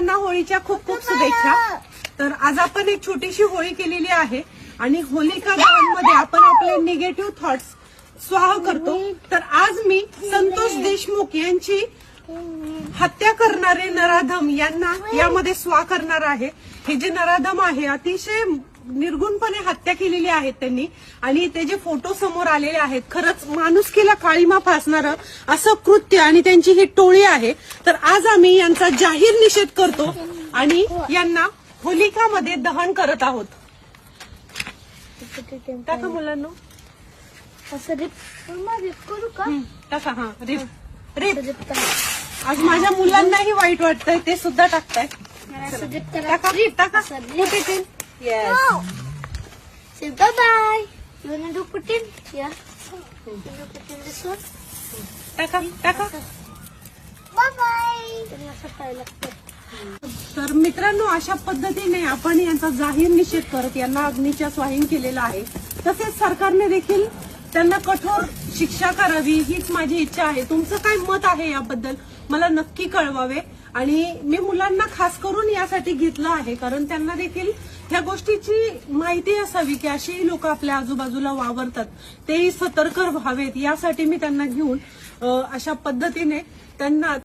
सर्वांना होळीच्या खूप खूप शुभेच्छा. तर आज आपण एक छोटीशी होळी केलेली आहे आणि होलिका दहनमध्ये आपण आपले निगेटिव्ह थॉट्स स्वाह करतो. तर आज मी संतोष देशमुख यांची हत्या करणारे नराधम यांना यामध्ये स्वा करणार आहे. हे जे नराधम आहे अतिशय निर्गुणपणे हत्या केलेली आहे त्यांनी. आणि ते जे फोटो समोर आलेले आहेत खरंच माणुसकीला काळीमा फासणारं असं कृत्य आणि त्यांची ही टोळी आहे. तर आज आम्ही यांचा जाहीर निषेध करतो आणि यांना होलिकामध्ये दहन करत आहोत. टाका मुलांना. असं रिप रिप करू का? टाका हा रिप रिप रिप करा. आज माझ्या मुलांनाही वाईट वाटतंय ते सुद्धा टाकताय टाका टाका. Put in. Yes. Say bye bye. You wanna do Putin? Yeah. You wanna Putin this one? टाका टाका Bye bye. त्यांना सकाळी लागतं तर मित्रांनो अशा पद्धतीने आपण यांचा जाहीर निषेध करत यांना अग्नीच्या स्वाहीन केलेला आहे तसेच सरकारने देखील त्यांना कठोर शिक्षा करावी हीच माझी इच्छा आहे तुमचं काय मत आहे याबद्दल मला नक्की कळवावे आणि मी मुलांना खास करून यासाठी घेतलं आहे कारण त्यांना देखील ह्या गोष्टीची माहिती असावी की अशीही लोक आपल्या आजूबाजूला वावरतात. तेही सतर्क व्हावेत यासाठी मी त्यांना घेऊन अशा पद्धतीने त्यांना